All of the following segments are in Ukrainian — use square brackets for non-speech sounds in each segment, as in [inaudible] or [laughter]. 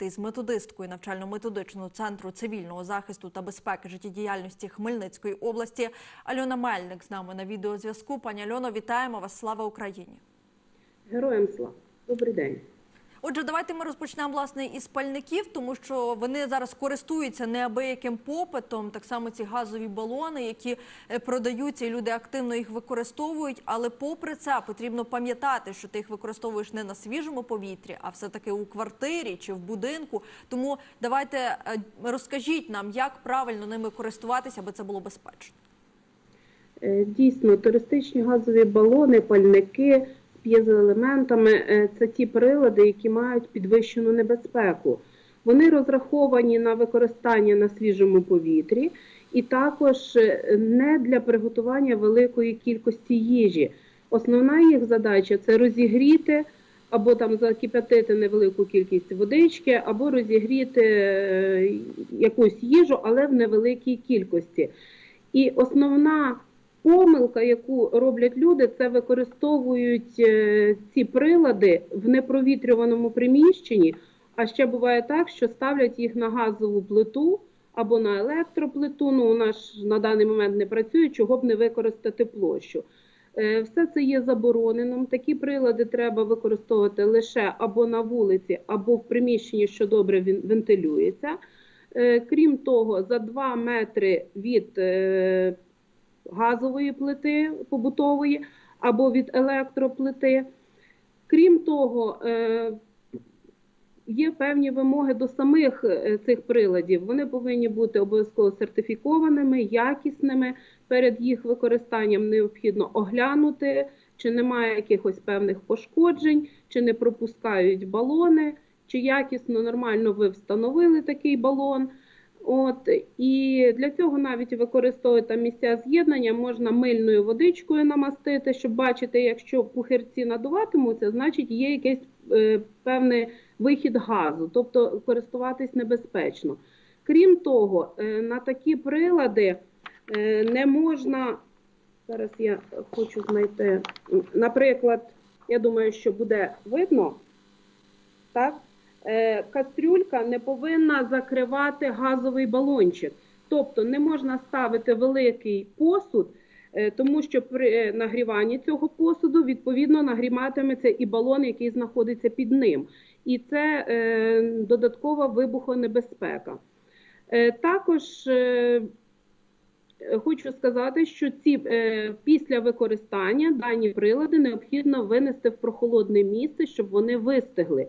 Із методисткою навчально-методичного центру цивільного захисту та безпеки життєдіяльності Хмельницької області Альона Мельник з нами на відеозв'язку. Пані Альоно, вітаємо вас! Слава Україні! Героям слава. Добрий день. Отже, давайте ми розпочнемо власне із пальників, тому що вони зараз користуються неабияким попитом. Так само ці газові балони, які е, продаються, і люди активно їх використовують. Але попри це потрібно пам'ятати, що ти їх використовуєш не на свіжому повітрі, а все таки у квартирі чи в будинку. Тому давайте е, розкажіть нам, як правильно ними користуватися, аби це було безпечно. Е, Дійсно, туристичні газові балони, пальники п'єзоелементами е, це ті прилади, які мають підвищену небезпеку. Вони розраховані на використання на свіжому повітрі і також е, не для приготування великої кількості їжі. Основна їх задача це розігріти або там закип'ятити невелику кількість водички, або розігріти е, якусь їжу, але в невеликій кількості. І основна помилка, яку роблять люди, це використовують е, ці прилади в непровітрюваному приміщенні. А ще буває так, що ставлять їх на газову плиту або на електроплиту. Ну, вона ж на даний момент не працює, чого б не використати площу. Е, Все це є забороненим. Такі прилади треба використовувати лише або на вулиці, або в приміщенні, що добре вентилюється. Е, Крім того, за 2 метри від газової плити побутової або від електроплити. Крім того, е, є певні вимоги до самих е, цих приладів. Вони повинні бути обов'язково сертифікованими, якісними. Перед їх використанням необхідно оглянути, чи немає якихось певних пошкоджень, чи не пропускають балони, чи якісно нормально ви встановили такий балон. От і для цього навіть використовують там місця з'єднання, можна мильною водичкою намастити, щоб бачити, якщо пухирці надуватимуться, значить є якийсь е, певний вихід газу, тобто користуватись небезпечно. Крім того, е, на такі прилади е, не можна. Зараз я хочу знайти, наприклад, я думаю, що буде видно, так? Е, кастрюлька не повинна закривати газовий балончик. Тобто не можна ставити великий посуд, е, тому що при е, нагріванні цього посуду відповідно нагріватиметься і балон, який знаходиться під ним. І це додаткова вибухонебезпека. Також Хочу сказати, що ці після використання дані прилади необхідно винести в прохолодне місце, щоб вони вистигли.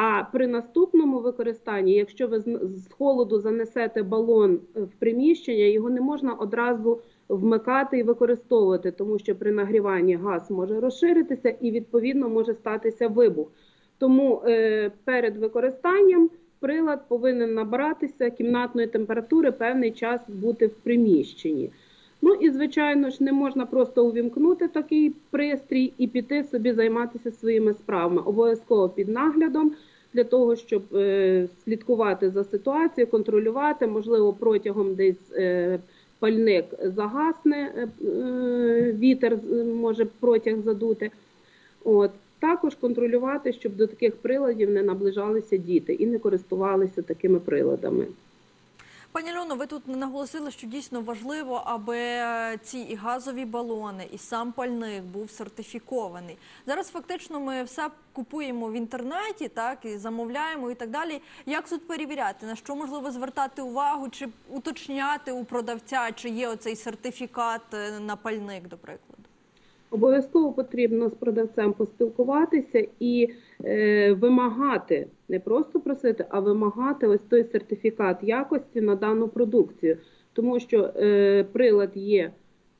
А при наступному використанні, якщо ви з холоду занесете балон в приміщення, його не можна одразу вмикати і використовувати, тому що при нагріванні газ може розширитися і відповідно може статися вибух. Тому е, перед використанням прилад повинен набиратися кімнатної температури певний час бути в приміщенні. Ну і звичайно ж не можна просто увімкнути такий пристрій і піти собі займатися своїми справами. Обов'язково під наглядом для того, щоб е, слідкувати за ситуацією, контролювати, можливо, протягом десь е, пальник загасне, е, вітер може протяг задути. От. Також контролювати, щоб до таких приладів не наближалися діти і не користувалися такими приладами. Пані Альоно, ви тут наголосили, що дійсно важливо, аби ці і газові балони, і сам пальник був сертифікований. Зараз фактично ми все купуємо в інтернеті, так і замовляємо і так далі. Як тут перевіряти? На що можливо звертати увагу, чи уточняти у продавця, чи є оцей сертифікат е, на пальник, до прикладу? Обов'язково потрібно з продавцем поспілкуватися і е, вимагати, не просто просити, а вимагати ось той сертифікат якості на дану продукцію, тому що е, прилад є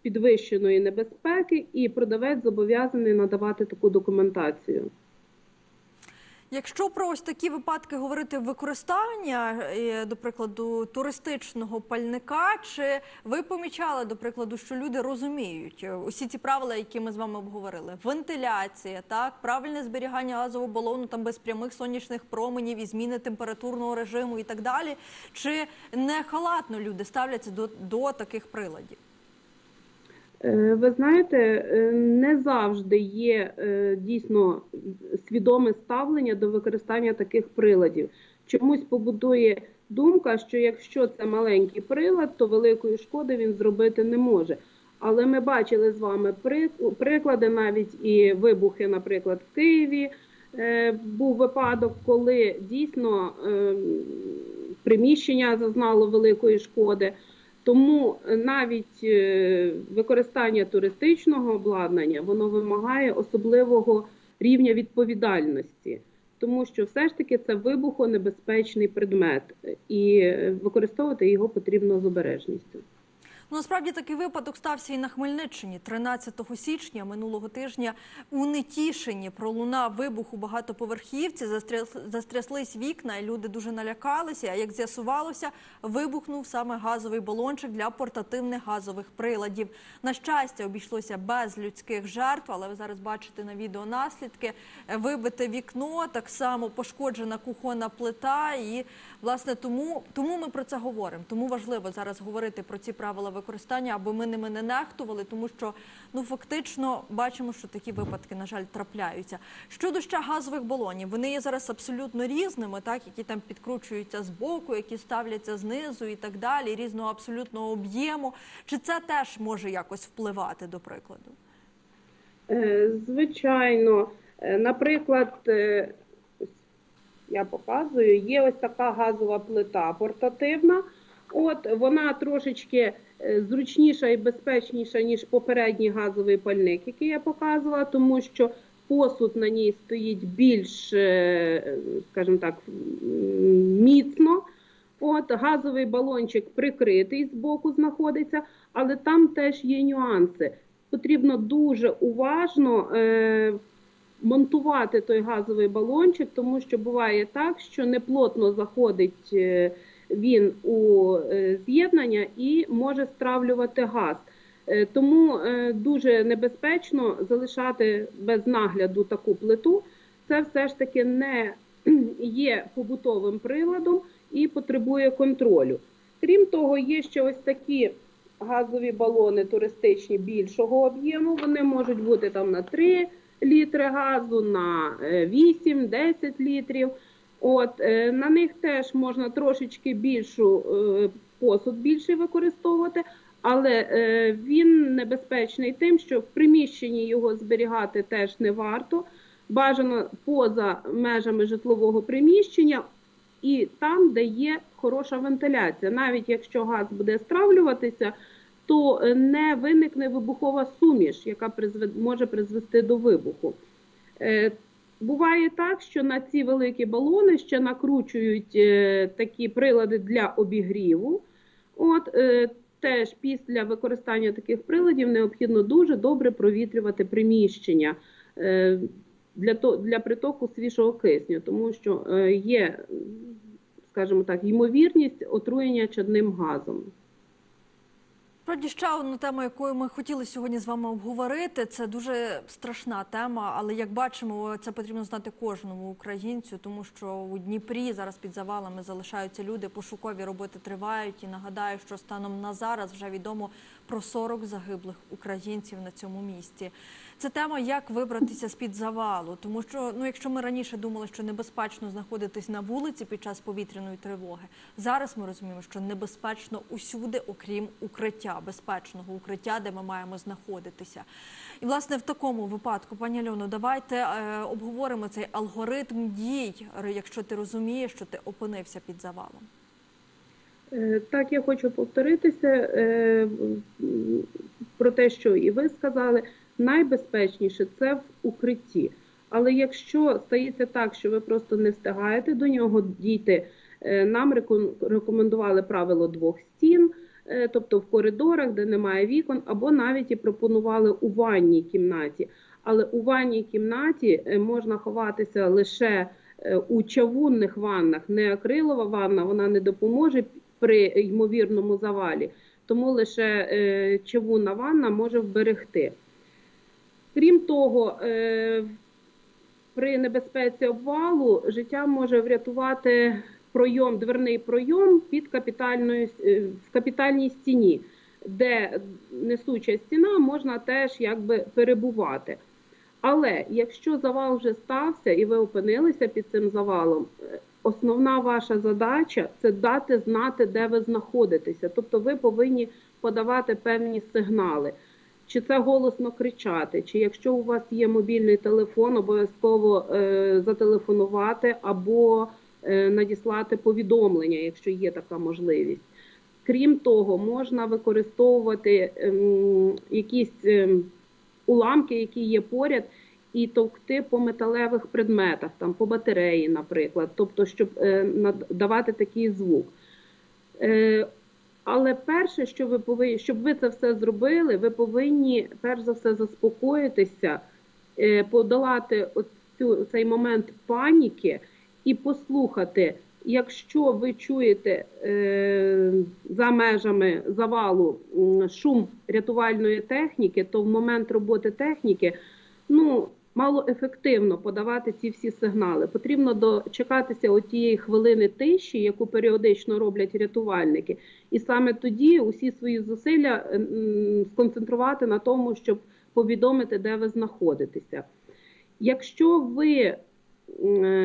підвищеної небезпеки, і продавець зобов'язаний надавати таку документацію. Якщо про ось такі випадки говорити використання, е, до прикладу, туристичного пальника, чи ви помічали, до прикладу, що люди розуміють е, усі ці правила, які ми з вами обговорили? Вентиляція, так, правильне зберігання газового балону там без прямих сонячних променів і зміни температурного режиму і так далі. Чи не халатно люди ставляться до, до таких приладів? Е, Ви знаєте, е, не завжди є е, дійсно свідоме ставлення до використання таких приладів. чомусь побудує думка, що якщо це маленький прилад, то великої шкоди він зробити не може. Але ми бачили з вами при- приклади, навіть і вибухи, наприклад, в Києві. Був випадок, коли дійсно е, приміщення зазнало великої шкоди. Тому е, навіть е, використання туристичного обладнання воно вимагає особливого рівня відповідальності, тому що все ж таки це вибухонебезпечний предмет, е, і використовувати його потрібно з обережністю. Ну, насправді такий випадок стався і на Хмельниччині 13 січня минулого тижня у Нетішині пролунав вибух у багатоповерхівці, застряс- застряслись вікна, і люди дуже налякалися. А як з'ясувалося, вибухнув саме газовий балончик для портативних газових приладів. На щастя, обійшлося без людських жертв, але ви зараз бачите на відео наслідки. Вибите вікно, так само пошкоджена кухонна плита. І власне тому, тому ми про це говоримо. Тому важливо зараз говорити про ці правила використання, аби ми ними не нехтували, тому що ну фактично бачимо, що такі випадки, на жаль, трапляються. Щодо ще газових балонів, вони є зараз абсолютно різними, які там підкручуються з боку, які ставляться знизу і так далі, різного абсолютного об'єму. Чи це теж може якось впливати до прикладу? Е, Звичайно, Е, наприклад, е, я показую, є ось така газова плита портативна. От вона трошечки е, зручніша і безпечніша, ніж попередній газовий пальник, який я показувала, тому що посуд на ній стоїть більш, е, скажімо так, міцно. От газовий балончик прикритий з боку знаходиться, але там теж є нюанси. Потрібно дуже уважно е, монтувати той газовий балончик, тому що буває так, що неплотно заходить е, він у е, з'єднання і може стравлювати газ. Е, Тому е, дуже небезпечно залишати без нагляду таку плиту. Це все ж таки не [clears throat] є побутовим приладом і потребує контролю. Крім того, є ще ось такі газові балони туристичні більшого об'єму. Вони можуть бути там на 3 літри газу, на 8-10 літрів. От е, на них теж можна трошечки більшу е, посуд більший використовувати, але е, він небезпечний тим, що в приміщенні його зберігати теж не варто. Бажано поза межами житлового приміщення і там, де є хороша вентиляція. Навіть якщо газ буде стравлюватися, то не виникне вибухова суміш, яка може призвести до вибуху. Буває так, що на ці великі балони ще накручують е, такі прилади для обігріву. От е, теж після використання таких приладів необхідно дуже добре провітрювати приміщення е, для, то, для притоку свіжого кисню, тому що е, є, скажімо так, ймовірність отруєння чадним газом. Справді ще одну тему, якою ми хотіли сьогодні з вами обговорити. Це дуже страшна тема, але як бачимо, це потрібно знати кожному українцю, тому що у Дніпрі зараз під завалами залишаються люди. Пошукові роботи тривають. І нагадаю, що станом на зараз вже відомо про 40 загиблих українців на цьому місці. Це тема, як вибратися з під завалу, тому що ну, якщо ми раніше думали, що небезпечно знаходитись на вулиці під час повітряної тривоги, зараз ми розуміємо, що небезпечно усюди, окрім укриття, безпечного укриття, де ми маємо знаходитися. І власне в такому випадку, пані Альоно, давайте е, обговоримо цей алгоритм дій, якщо ти розумієш, що ти опинився під завалом. Е, Так, я хочу повторитися е, про те, що і ви сказали. Найбезпечніше це в укритті. Але якщо стається так, що ви просто не встигаєте до нього дійти, е, нам реко- рекомендували правило двох стін, тобто в коридорах, де немає вікон, або навіть і пропонували у ванній кімнаті. Але у ванній кімнаті можна ховатися лише у чавунних ваннах. Не акрилова ванна, вона не допоможе при ймовірному завалі, тому лише е, чавунна ванна може вберегти. Крім того, е, при небезпеці обвалу життя може врятувати пройом, дверний пройом під капітальною е, в капітальній стіні, де несуча стіна можна теж якби перебувати. Але якщо завал вже стався і ви опинилися під цим завалом, е, основна ваша задача це дати знати, де ви знаходитеся. Тобто ви повинні подавати певні сигнали. Чи це голосно кричати, чи якщо у вас є мобільний телефон, обов'язково е, зателефонувати або е, надіслати повідомлення, якщо є така можливість. Крім того, можна використовувати ем, якісь ем, уламки, які є поряд, і товкти по металевих предметах, там по батареї, наприклад, тобто, щоб е, надавати такий звук. Е, але перше, що ви повинні, щоб ви це все зробили, ви повинні перш за все заспокоїтися, е, подолати оцю, цей момент паніки і послухати, якщо ви чуєте е, за межами завалу шум рятувальної техніки, то в момент роботи техніки ну, малоефективно подавати ці всі сигнали. Потрібно дочекатися тієї хвилини тиші, яку періодично роблять рятувальники, і саме тоді усі свої зусилля сконцентрувати на тому, щоб повідомити, де ви знаходитеся. Якщо ви е,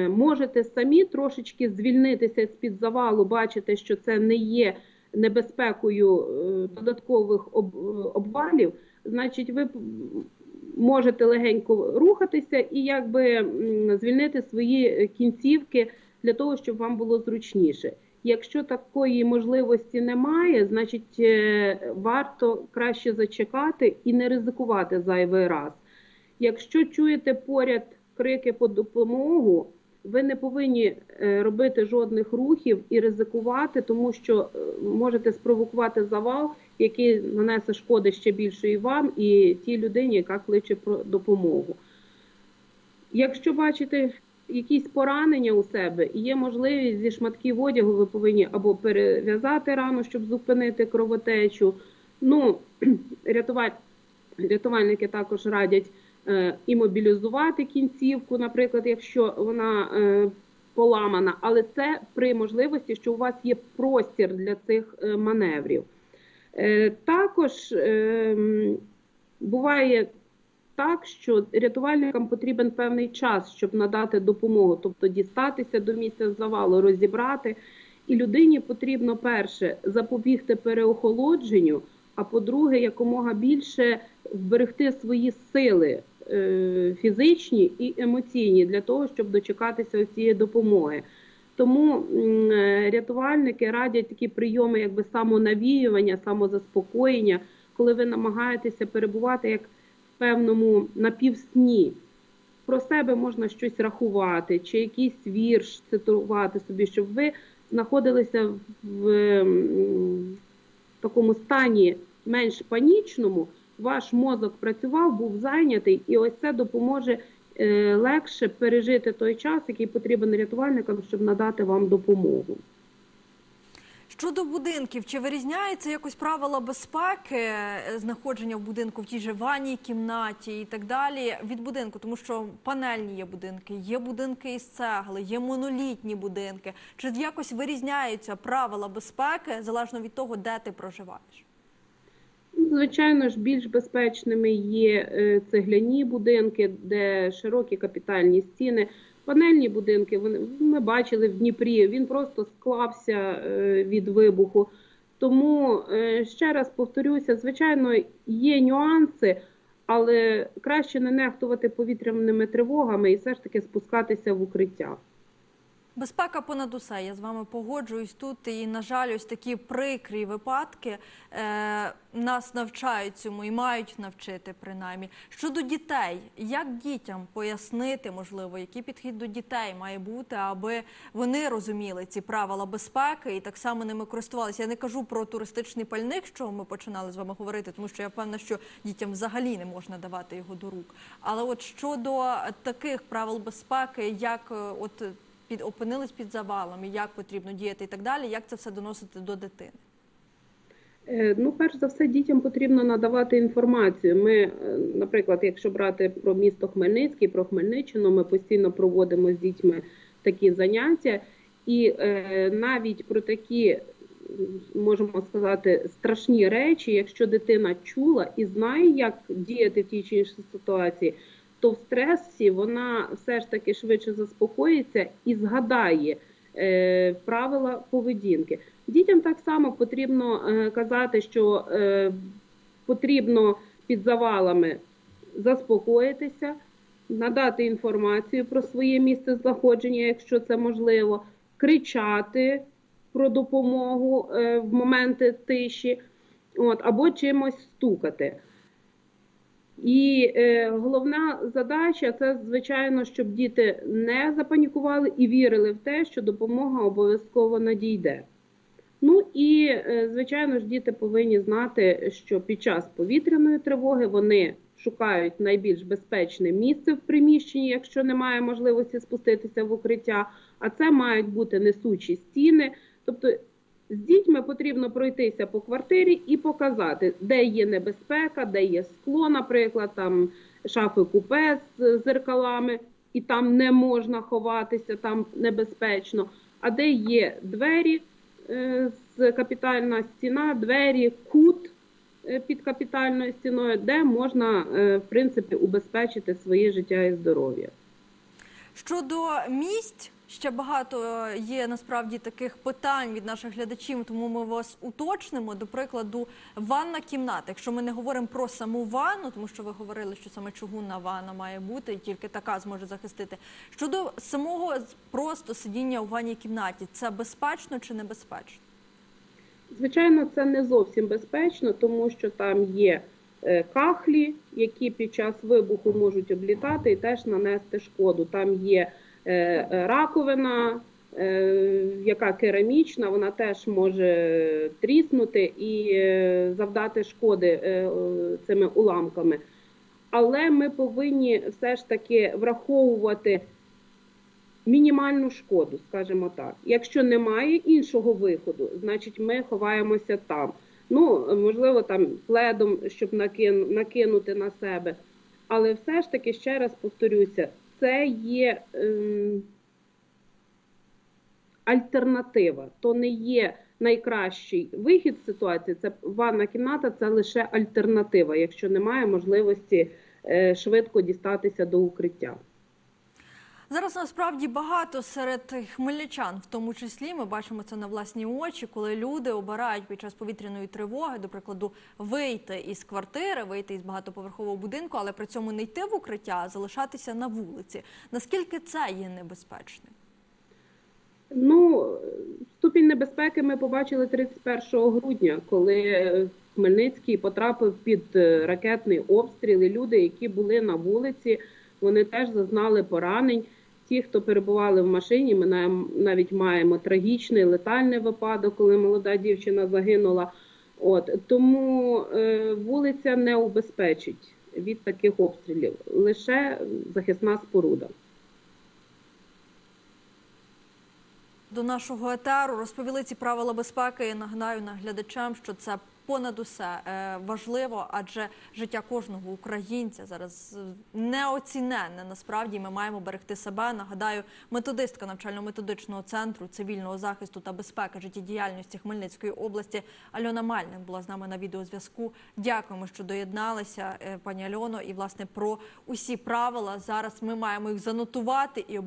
можете самі трошечки звільнитися з-під завалу, бачите, що це не є небезпекою е, додаткових обвалів, значить ви можете легенько рухатися і якби звільнити свої кінцівки для того, щоб вам було зручніше. Якщо такої можливості немає, значить е, варто краще зачекати і не ризикувати зайвий раз. Якщо чуєте поряд крики по допомогу, ви не повинні е, робити жодних рухів і ризикувати, тому що е, можете спровокувати завал, який нанесе шкоди ще більшої вам і тій людині, яка кличе про допомогу. Якщо бачите якісь поранення у себе і є можливість зі шматків одягу, ви повинні або перев'язати рану, щоб зупинити кровотечу. Ну, [clears throat] рятуваль... рятувальники також радять е, імобілізувати кінцівку, наприклад, якщо вона е, поламана, але це при можливості, що у вас є простір для цих е, маневрів. Також буває так, що рятувальникам потрібен певний час, щоб надати допомогу, тобто дістатися до місця завалу, розібрати. І людині потрібно перше запобігти переохолодженню, а по-друге, якомога більше вберегти свої сили фізичні і емоційні для того, щоб дочекатися цієї допомоги. Тому е, рятувальники радять такі прийоми, якби самонавіювання, самозаспокоєння, коли ви намагаєтеся перебувати як в певному напівсні. Про себе можна щось рахувати, чи якийсь вірш цитувати собі, щоб ви знаходилися в такому стані менш панічному, ваш мозок працював, був зайнятий, і ось це допоможе е, легше пережити той час, який потрібен рятувальникам, щоб надати вам допомогу. Щодо будинків, чи вирізняється якось правила безпеки е, знаходження в будинку в тій же ванній кімнаті і так далі від будинку? Тому що панельні є будинки, є будинки із цегли, є монолітні будинки. Чи якось вирізняються правила безпеки залежно від того, де ти проживаєш? Звичайно ж, більш безпечними є е, цегляні будинки, де широкі капітальні стіни. Панельні будинки вони ми бачили в Дніпрі. Він просто склався е, від вибуху. Тому е, ще раз повторюся, звичайно, є нюанси, але краще не нехтувати повітряними тривогами і все ж таки спускатися в укриття. Безпека понад усе. Я з вами погоджуюсь тут. І на жаль, ось такі прикрі випадки е, нас навчають цьому і мають навчити принаймні. Щодо дітей, як дітям пояснити, можливо, який підхід до дітей має бути, аби вони розуміли ці правила безпеки і так само ними користувалися. Я не кажу про туристичний пальник, що ми починали з вами говорити, тому що я впевнена, що дітям взагалі не можна давати його до рук. Але от щодо таких правил безпеки, як е, от під опинились під завалом, і як потрібно діяти і так далі, як це все доносити до дитини? Е, Ну, перш за все, дітям потрібно надавати інформацію. Ми, е, наприклад, якщо брати про місто Хмельницький, про Хмельниччину, ми постійно проводимо з дітьми такі заняття, і е, навіть про такі, можемо сказати, страшні речі, якщо дитина чула і знає, як діяти в тій чи іншій ситуації, то в стресі вона все ж таки швидше заспокоїться і згадає е, правила поведінки. Дітям так само потрібно е, казати, що е, потрібно під завалами заспокоїтися, надати інформацію про своє місце знаходження, якщо це можливо, кричати про допомогу е, в моменти тиші, от, або чимось стукати. І е, головна задача це, звичайно, щоб діти не запанікували і вірили в те, що допомога обов'язково надійде. Ну і, е, звичайно ж, діти повинні знати, що під час повітряної тривоги вони шукають найбільш безпечне місце в приміщенні, якщо немає можливості спуститися в укриття. А це мають бути несучі стіни. Тобто з дітьми потрібно пройтися по квартирі і показати, де є небезпека, де є скло, наприклад, там шафи купе з зеркалами, і там не можна ховатися, там небезпечно. А де є двері, е, з капітальна стіна, двері, кут е, під капітальною стіною, де можна е, в принципі убезпечити своє життя і здоров'я. Щодо місць, ще багато є насправді таких питань від наших глядачів, тому ми вас уточнимо. До прикладу, ванна кімната. Якщо ми не говоримо про саму ванну, тому що ви говорили, що саме чугунна ванна має бути, і тільки така зможе захистити. Щодо самого просто сидіння у ванній кімнаті, це безпечно чи небезпечно? Звичайно, це не зовсім безпечно, тому що там є е, кахлі, які під час вибуху можуть облітати і теж нанести шкоду. Там є е, е, раковина, е, яка керамічна, вона теж може тріснути і е, завдати шкоди е, е, цими уламками. Але ми повинні все ж таки враховувати мінімальну шкоду, скажімо так. Якщо немає іншого виходу, значить ми ховаємося там. Ну, можливо, там пледом, щоб накинути на себе. Але все ж таки, ще раз повторюся, це є ем, альтернатива, то не є найкращий вихід ситуації. Це ванна кімната, це лише альтернатива, якщо немає можливості е, швидко дістатися до укриття. Зараз насправді багато серед хмельничан, в тому числі, ми бачимо це на власні очі, коли люди обирають під час повітряної тривоги, до прикладу, вийти із квартири, вийти із багатоповерхового будинку, але при цьому не йти в укриття, а залишатися на вулиці. Наскільки це є небезпечним? Ну, ступінь небезпеки ми побачили 31 грудня, коли Хмельницький потрапив під е, ракетний обстріл. І люди, які були на вулиці, вони теж зазнали поранень. Ті, хто перебували в машині, ми навіть маємо трагічний летальний випадок, коли молода дівчина загинула. От тому е, вулиця не убезпечить від таких обстрілів, лише захисна споруда. До нашого етеру розповіли ці правила безпеки. Я нагадаю наглядачам, що це понад усе е, важливо, адже життя кожного українця зараз е, неоціненне. Насправді ми маємо берегти себе. Нагадаю, методистка навчально-методичного центру цивільного захисту та безпеки життєдіяльності Хмельницької області Альона Мальник була з нами на відеозв'язку. Дякуємо, що доєдналися, е, пані Альоно. І власне про усі правила зараз ми маємо їх занотувати і